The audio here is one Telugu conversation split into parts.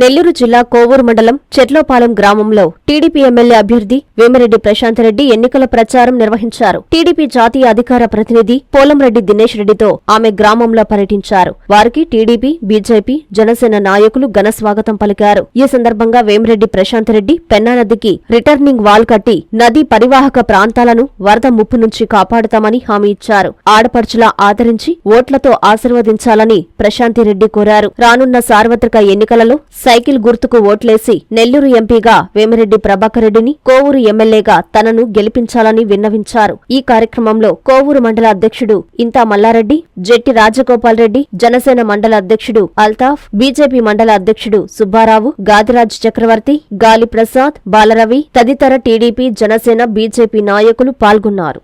నెల్లూరు జిల్లా కోవూరు మండలం చెట్లోపాలెం గ్రామంలో టీడీపీ ఎమ్మెల్యే అభ్యర్థి వేమిరెడ్డి ప్రశాంత్ రెడ్డి ఎన్నికల ప్రచారం నిర్వహించారు. టీడీపీ జాతీయ అధికార ప్రతినిధి పోలంరెడ్డి దినేష్ రెడ్డితో ఆమె గ్రామంలో పర్యటించారు. వారికి టీడీపీ బీజేపీ జనసేన నాయకులు ఘన స్వాగతం పలికారు. ఈ సందర్భంగా వేమిరెడ్డి ప్రశాంత్ రెడ్డి పెన్నా నదికి రిటర్నింగ్ వాల్ కట్టి నదీ పరివాహక ప్రాంతాలను వరద ముప్పు నుంచి కాపాడుతామని హామీ ఇచ్చారు. ఆడపడుచులా ఆదరించి ఓట్లతో ఆశీర్వదించాలని ప్రశాంతిరెడ్డి కోరారు. రానున్న సార్వత్రిక ఎన్నికలలో సైకిల్ గుర్తుకు ఓట్లేసి నెల్లూరు ఎంపీగా వేమిరెడ్డి ప్రభాకర్ రెడ్డిని కోవూరు ఎమ్మెల్యేగా తనను గెలిపించాలని విన్నవించారు. ఈ కార్యక్రమంలో కోవూరు మండల అధ్యక్షుడు ఇంతా మల్లారెడ్డి జెట్టి రాజగోపాల్ రెడ్డి జనసేన మండల అధ్యక్షుడు అల్తాఫ్ బీజేపీ మండల అధ్యక్షుడు సుబ్బారావు గాదిరాజ్ చక్రవర్తి గాలి ప్రసాద్ బాలరవి తదితర టీడీపీ జనసేన బీజేపీ నాయకులు పాల్గొన్నారు.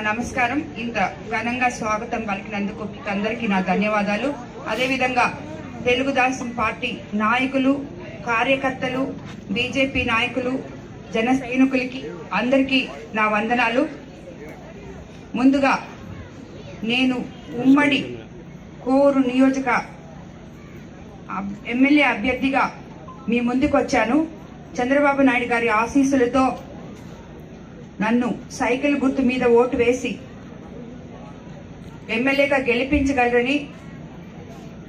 నా నమస్కారం. ఇంత ఘనంగా స్వాగతం పలికినందుకు అందరికీ నా ధన్యవాదాలు. అదేవిధంగా తెలుగుదేశం పార్టీ నాయకులు కార్యకర్తలు బీజేపీ నాయకులు జన సైనికులకి అందరికీ నా వందనాలు. ముందుగా నేను ఉమ్మడి కోరు నియోజక అబ్- ఎమ్మెల్యే అభ్యర్థిగా మీ ముందుకు వచ్చాను చంద్రబాబు నాయుడు గారి ఆశీస్సులతో నన్ను సైకిల్ గుర్తు మీద ఓటు వేసి ఎమ్మెల్యేగా గెలిపించగలరని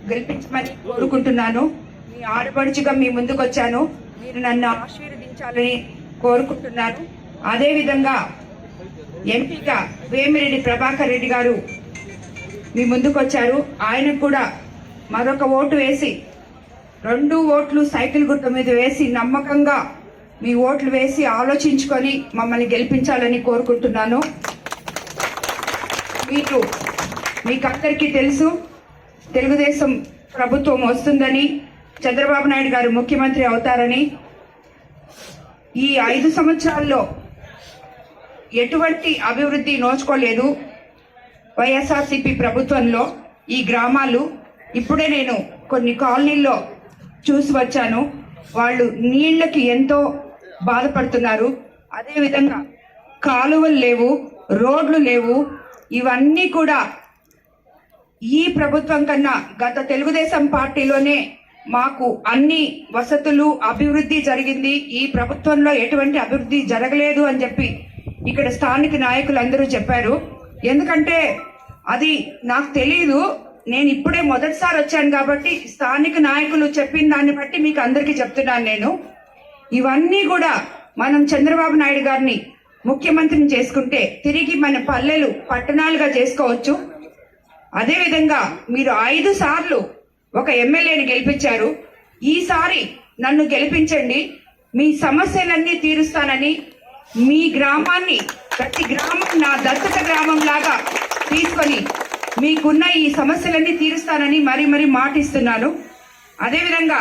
గెలిపించమని కోరుకుంటున్నాను. మీ ఆడపడుచుగా మీ ముందుకు వచ్చాను మీరు నన్ను ఆశీర్వదించాలని కోరుకుంటున్నాను. అదేవిధంగా ఎంపీగా వేమిరెడ్డి ప్రభాకర్ రెడ్డి గారు మీ ముందుకు వచ్చారు ఆయనకు కూడా మరొక ఓటు వేసి రెండు ఓట్లు సైకిల్ గుర్తు మీద వేసి నమ్మకంగా మీ ఓట్లు వేసి ఆలోచించుకొని మమ్మల్ని గెలిపించాలని కోరుకుంటున్నాను. మీకు మీకందరికీ తెలుసు తెలుగుదేశం ప్రభుత్వం వస్తుందని చంద్రబాబు నాయుడు గారు ముఖ్యమంత్రి అవుతారని. ఈ ఐదు సంవత్సరాల్లో ఎటువంటి అభివృద్ధి నోచుకోలేదు వైఎస్ఆర్సీపీ ప్రభుత్వంలో ఈ గ్రామాలు. ఇప్పుడే నేను కొన్ని కాలనీల్లో చూసి వచ్చాను. వాళ్ళు నీళ్ళకి ఎంతో బాధపడుతున్నారు. అదేవిధంగా కాలువలు లేవు రోడ్లు లేవు. ఇవన్నీ కూడా ఈ ప్రభుత్వం కన్నా గత తెలుగుదేశం పార్టీలోనే మాకు అన్ని వసతులు అభివృద్ధి జరిగింది. ఈ ప్రభుత్వంలో ఎటువంటి అభివృద్ధి జరగలేదు అని చెప్పి ఇక్కడ స్థానిక నాయకులు అందరూ చెప్పారు. ఎందుకంటే అది నాకు తెలియదు నేను ఇప్పుడే మొదటిసారి వచ్చాను కాబట్టి స్థానిక నాయకులు చెప్పిన దాన్ని బట్టి మీకు అందరికీ చెప్తున్నాను నేను. ఇవన్నీ కూడా మనం చంద్రబాబు నాయుడు గారిని ముఖ్యమంత్రిని చేసుకుంటే తిరిగి మన పల్లెలు పట్టణాలుగా చేసుకోవచ్చు. అదేవిధంగా మీరు ఐదు సార్లు ఒక ఎమ్మెల్యేని గెలిపించారు. ఈసారి నన్ను గెలిపించండి. మీ సమస్యలన్నీ తీరుస్తానని మీ గ్రామాన్ని ప్రతి గ్రామం నా దత్తత గ్రామం లాగా తీసుకొని మీకున్న ఈ సమస్యలన్నీ తీరుస్తానని మరీ మరీ మాటిస్తున్నాను. అదేవిధంగా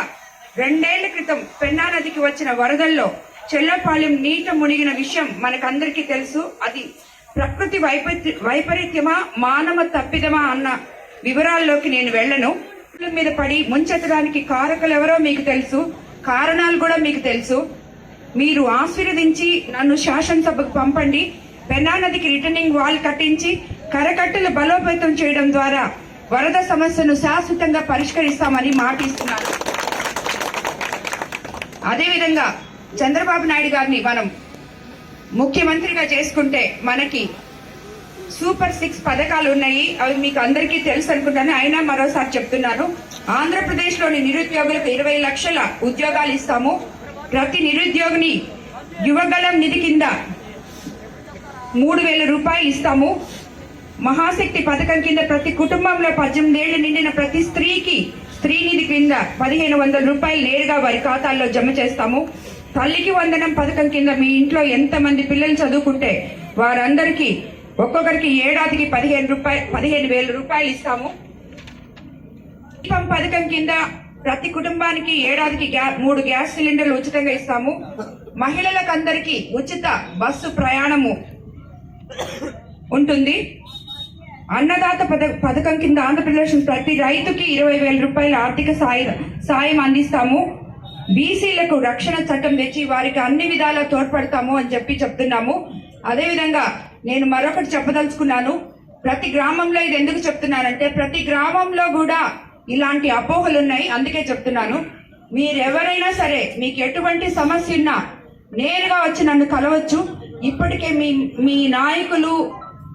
రెండేళ్ళ క్రితం పెన్నా నదికి వచ్చిన వరదల్లో చెల్లపాలెం నీట మునిగిన విషయం మనకందరికీ తెలుసు. అది ప్రకృతి వైపరీత్యమా మానవ తప్పిదమా అన్న వివరాల్లోకి నేను వెళ్ళను. మీద పడి ముంచెత్తడానికి కారకులు ఎవరో మీకు తెలుసు. కారణాలు కూడా మీకు తెలుసు. మీరు ఆశీర్వదించి నన్ను శాసనసభకు పంపండి. పెన్నా నదికి రిటర్నింగ్ వాల్ కట్టించి కరకట్టలు బలోపేతం చేయడం ద్వారా వరద సమస్యను శాశ్వతంగా పరిష్కరిస్తామని మాటిస్తున్నారు అదేవిధంగా చంద్రబాబు నాయుడు గారిని మనం ముఖ్యమంత్రిగా చేసుకుంటే మనకి సూపర్ సిక్స్ పథకాలు ఉన్నాయి. అవి మీకు అందరికీ తెలుసు అనుకుంటాను. అయినా మరోసారి చెప్తున్నాను ఆంధ్రప్రదేశ్లోని నిరుద్యోగులకు ఇరవై లక్షల ఉద్యోగాలు ఇస్తాము. ప్రతి నిరుద్యోగిని యువగలం నిధి కింద మూడు వేల రూపాయలు ఇస్తాము. మహాశక్తి పథకం కింద ప్రతి కుటుంబంలో పద్దెనిమిది ఏళ్ళు నిండిన ప్రతి స్త్రీకి స్త్రీనిధి క్రింద కింద పదిహేను వందల రూపాయలు నేరుగా వారి ఖాతాల్లో జమ చేస్తాము. తల్లికి వందనం పథకం కింద మీ ఇంట్లో ఎంతమంది పిల్లలు చదువుకుంటే వారందరికీ ఒక్కొక్కరికి ఏడాదికి పదిహేను రూపాయలు పదిహేను వేల రూపాయలు ఇస్తాము. దీపం పథకం కింద ప్రతి కుటుంబానికి ఏడాదికి గ్యా- మూడు గ్యాస్ సిలిండర్లు ఉచితంగా ఇస్తాము. మహిళలకు అందరికీ ఉచిత బస్సు ప్రయాణము ఉంటుంది. అన్నదాత పథ పథకం కింద ఆంధ్రప్రదేశ్ ప్రతి రైతుకి ఇరవై వేల రూపాయల ఆర్థిక సాయ సాయం అందిస్తాము. బీసీలకు రక్షణ చట్టం తెచ్చి వారికి అన్ని విధాలా తోడ్పడతాము అని చెప్పి చెప్తున్నాము. అదేవిధంగా నేను మరొకటి చెప్పదలుచుకున్నాను. ప్రతి గ్రామంలో ఇది ఎందుకు చెప్తున్నానంటే ప్రతి గ్రామంలో కూడా ఇలాంటి అపోహలు ఉన్నాయి అందుకే చెప్తున్నాను. మీరెవరైనా సరే మీకు ఎటువంటి సమస్య ఉన్నా నేరుగా వచ్చి నన్ను కలవచ్చు. ఇప్పటికే మీ మీ నాయకులు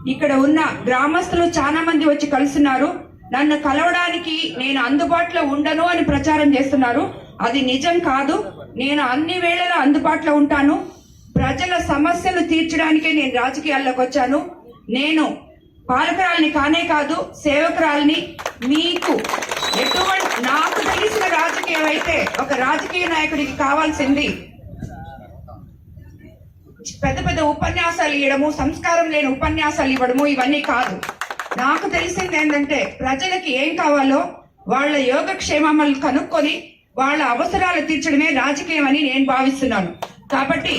ఇక్కడ ఉన్న గ్రామస్తులు చాలా మంది వచ్చి కలుస్తున్నారు. నన్ను కలవడానికి నేను అందుబాటులో ఉండను అని ప్రచారం చేస్తున్నారు. అది నిజం కాదు. నేను అన్ని వేళలా అందుబాటులో ఉంటాను. ప్రజల సమస్యలు తీర్చడానికే నేను రాజకీయాల్లోకి వచ్చాను. నేను పాలకురాలని కానే కాదు సేవకురాలని. మీకు ఎటువంటి నాకు తెలిసిన రాజకీయం అయితే ఒక రాజకీయ నాయకుడికి కావాల్సింది పెద్ద పెద్ద ఉపన్యాసాలు ఇవ్వడము సంస్కారం లేని ఉపన్యాసాలు ఇవ్వడము ఇవన్నీ కాదు. నాకు తెలిసింది ఏంటంటే ప్రజలకి ఏం కావాలో వాళ్ళ యోగక్షేమములు కనుక్కొని వాళ్ళ అవసరాలు తీర్చడమే రాజకీయం అని నేను భావిస్తున్నాను. కాబట్టి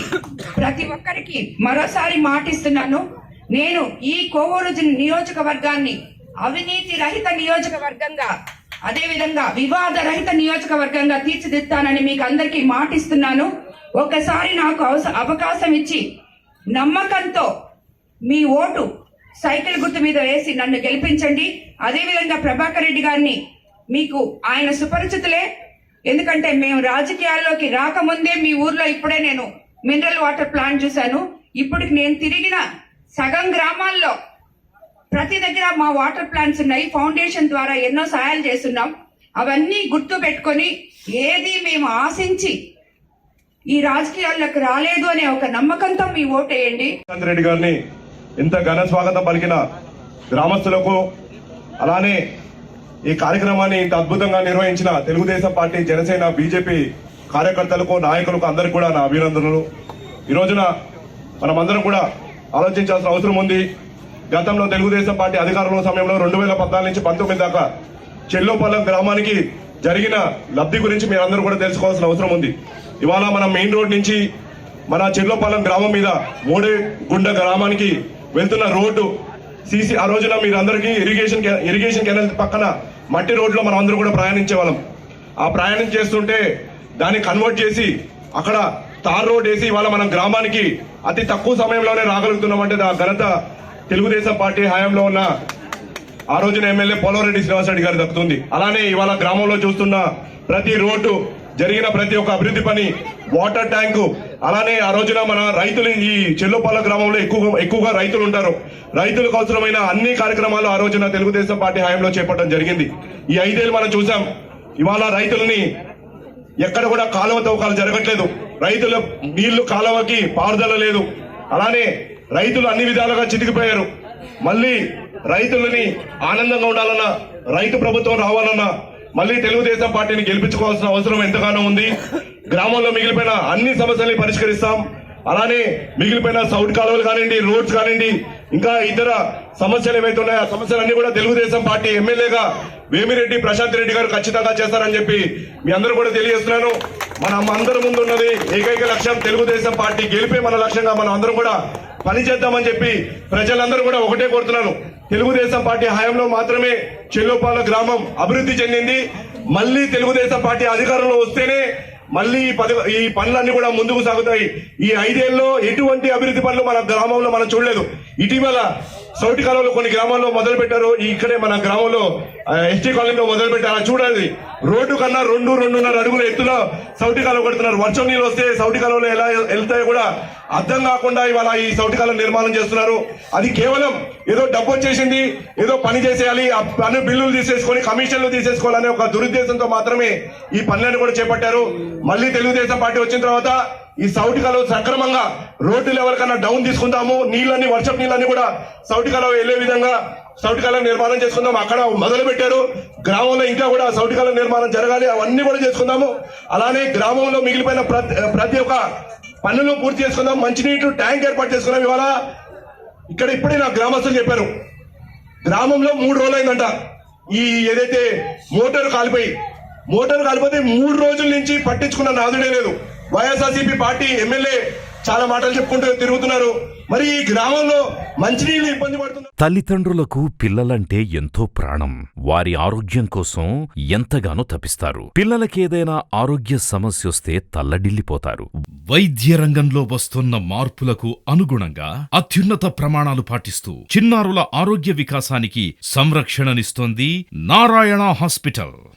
ప్రతి ఒక్కరికి మరోసారి మాటిస్తున్నాను నేను ఈ కోవూరు నియోజకవర్గాన్ని అవినీతి రహిత నియోజకవర్గంగా అదే విధంగా వివాద రహిత నియోజకవర్గంగా తీర్చిదిద్దానని మీకు అందరికీ మాటిస్తున్నాను. ఒకసారి నాకు అవస- అవకాశం ఇచ్చి నమ్మకంతో మీ ఓటు సైకిల్ గుర్తు మీద వేసి నన్ను గెలిపించండి. అదే విధంగా ప్రభాకర్ రెడ్డి గారిని మీకు ఆయన సుపరిచితులే. ఎందుకంటే మేము రాజకీయాల్లోకి రాకముందే మీ ఊర్లో ఇప్పుడే నేను మినరల్ వాటర్ ప్లాంట్ చూశాను. ఇప్పటికి నేను తిరిగిన సగం గ్రామాల్లో ప్రతి దగ్గర మా వాటర్ ప్లాంట్స్ ఉన్నాయి. ఫౌండేషన్ ద్వారా ఎన్నో సహాయాలు చేస్తున్నాం. అవన్నీ గుర్తు పెట్టుకొని ఏది మేము ఆశించి ఈ రాజకీయాల్లోకి రాలేదు అనే ఒక నమ్మకంతో మీ ఓటేయండి. రెడ్డి గారిని ఇంత ఘన స్వాగతం పలికిన గ్రామస్తులకు అలానే ఈ కార్యక్రమాన్ని ఇంత అద్భుతంగా నిర్వహించిన తెలుగుదేశం పార్టీ జనసేన బీజేపీ కార్యకర్తలకు నాయకులకు అందరికి కూడా నా అభినందనలు. ఈ రోజున మనమందరం కూడా ఆలోచించాల్సిన అవసరం ఉంది. గతంలో తెలుగుదేశం పార్టీ అధికారంలో సమయంలో రెండు వేల పద్నాలుగు నుంచి పంతొమ్మిది దాకా చెల్లోపల్లం గ్రామానికి జరిగిన లబ్ధి గురించి మీరందరూ కూడా తెలుసుకోవాల్సిన అవసరం ఉంది. ఇవాళ మనం మెయిన్ రోడ్ నుంచి మన చెర్లోపాలెం గ్రామం మీద మూడే గుండ గ్రామానికి వెళ్తున్న రోడ్డు. సీసీ ఆ రోజున మీరందరికీ ఇరిగేషన్ ఇరిగేషన్ కెనల్ పక్కన మట్టి రోడ్లో మనం అందరూ కూడా ప్రయాణించే వాళ్ళం ఆ ప్రయాణం చేస్తుంటే దాన్ని కన్వర్ట్ చేసి అక్కడ తార్ రోడ్ వేసి ఇవాళ మనం గ్రామానికి అతి తక్కువ సమయంలోనే రాగలుగుతున్నామంటే ఆ ఘనత తెలుగుదేశం పార్టీ హయాంలో ఉన్న ఆ రోజున ఎమ్మెల్యే పోలవరెడ్డి శ్రీనివాసరెడ్డి గారు దక్కుతుంది. అలానే ఇవాళ గ్రామంలో చూస్తున్న ప్రతి రోడ్డు జరిగిన ప్రతి ఒక్క అభివృద్ధి పని వాటర్ ట్యాంకు అలానే ఆ రోజున మన రైతులు ఈ చెల్లుపాల గ్రామంలో ఎక్కువగా ఎక్కువగా రైతులు ఉంటారు. రైతులకు అవసరమైన అన్ని కార్యక్రమాలు ఆ రోజున తెలుగుదేశం పార్టీ హయాంలో చేపట్టడం జరిగింది. ఈ ఐదేళ్ళు మనం చూసాం ఇవాళ రైతుల్ని ఎక్కడ కూడా కాలువ తవ్వకాలు జరగట్లేదు. రైతుల నీళ్ళు కాలువకి పారుదల లేదు. అలానే రైతులు అన్ని విధాలుగా చితికిపోయారు. మళ్ళీ రైతులని ఆనందంగా ఉండాలన్నా రైతు ప్రభుత్వం రావాలన్నా మళ్ళీ తెలుగుదేశం పార్టీని గెలిపించుకోవాల్సిన అవసరం ఎంతగానో ఉంది. గ్రామంలో మిగిలిపోయిన అన్ని సమస్యల్ని పరిష్కరిస్తాం. అలానే మిగిలిపోయిన సౌట్ కాలువలు కానివ్వండి రోడ్స్ కానివ్వండి ఇంకా ఇతర సమస్యలు ఏవైతే ఉన్నాయో ఆ సమస్యలన్నీ కూడా తెలుగుదేశం పార్టీ ఎమ్మెల్యేగా వేమిరెడ్డి ప్రశాంత్ రెడ్డి గారు ఖచ్చితంగా చేస్తారని చెప్పి మీ అందరూ కూడా తెలియజేస్తున్నాను. మనం అందరి ముందు ఉన్నది. ఏకైక లక్ష్యం తెలుగుదేశం పార్టీ గెలిపే మన లక్ష్యంగా మనం అందరం కూడా పని చేద్దామని చెప్పి ప్రజలందరూ కూడా ఒకటే కోరుతున్నాను. తెలుగుదేశం పార్టీ హయాంలో మాత్రమే చెల్లుపాల గ్రామం అభివృద్ధి చెందింది. మళ్ళీ తెలుగుదేశం పార్టీ అధికారంలో వస్తేనే మళ్ళీ ఈ పది ఈ పనులన్నీ కూడా ముందుకు సాగుతాయి. ఈ ఐదేళ్ళలో ఎటువంటి అభివృద్ధి పనులు మన గ్రామంలో మనం చూడలేదు. ఇటీవల సౌటి కాలంలో కొన్ని గ్రామాల్లో మొదలు పెట్టారు ఇక్కడే మన గ్రామంలో ఎస్టీ కాలనీలో మొదలు పెట్టారు చూడాలి. రోడ్డు కన్నా రెండు రెండున్నర అడుగుల ఎత్తులో సౌటి కాలువ కొడుతున్నారు. వర్షం నీళ్ళు వస్తే సౌటి కాలంలో ఎలా వెళ్తాయో కూడా అర్థం కాకుండా ఇవాళ ఈ సౌటి కాలువ నిర్మాణం చేస్తున్నారు. అది కేవలం ఏదో డబ్బు వచ్చేసింది ఏదో పని చేసేయాలి ఆ పని బిల్లులు తీసేసుకొని కమిషన్లు తీసేసుకోవాలనే ఒక దురుద్దేశంతో మాత్రమే ఈ పనులను కూడా చేపట్టారు. మళ్ళీ తెలుగుదేశం పార్టీ వచ్చిన తర్వాత ఈ సౌటి కాలువ సక్రమంగా రోడ్డు లెవెల్ కన్నా డౌన్ తీసుకుందాము. నీళ్ళని వర్షపు నీళ్ళని కూడా సౌటి కాలువ వెళ్ళే విధంగా సౌటి కాలువ నిర్మాణం చేసుకుందాం. అక్కడ మొదలు పెట్టారు గ్రామంలో ఇంకా కూడా సౌటి కాలువ నిర్మాణం జరగాలి. అవన్నీ కూడా చేసుకుందాము. అలానే గ్రామంలో మిగిలిపోయిన ప్రతి ప్రతి ఒక్క పనులు పూర్తి చేసుకుందాం. మంచినీటి ట్యాంక్ ఏర్పాటు చేసుకున్నాం ఇవాళ. ఇక్కడ ఇప్పుడే నా గ్రామస్తులు చెప్పారు. గ్రామంలో మూడు రోజులు అయిందంట ఈ ఏదైతే మోటార్ కాలిపోయి మోటార్ కాలిపోతే మూడు రోజుల నుంచి పట్టించుకున్న నాదుడే లేదు. వైఎస్ఆర్సీపీ పార్టీ ఎమ్మెల్యే చాలా మాటలు చెప్పుకుంటూ తిరుగుతున్నారు. మరి ఈ గ్రామంలో మంచినీళ్ళు ఇబ్బంది పడుతున్నారు. తల్లిదండ్రులకు పిల్లలంటే ఎంతో ప్రాణం. వారి ఆరోగ్యం కోసం ఎంతగానో తపిస్తారు. పిల్లలకేదైనా ఆరోగ్య సమస్యొస్తే తల్లడిల్లిపోతారు. వైద్య రంగంలో వస్తున్న మార్పులకు అనుగుణంగా అత్యున్నత ప్రమాణాలు పాటిస్తూ చిన్నారుల ఆరోగ్య వికాసానికి సంరక్షణనిస్తోంది నారాయణ హాస్పిటల్.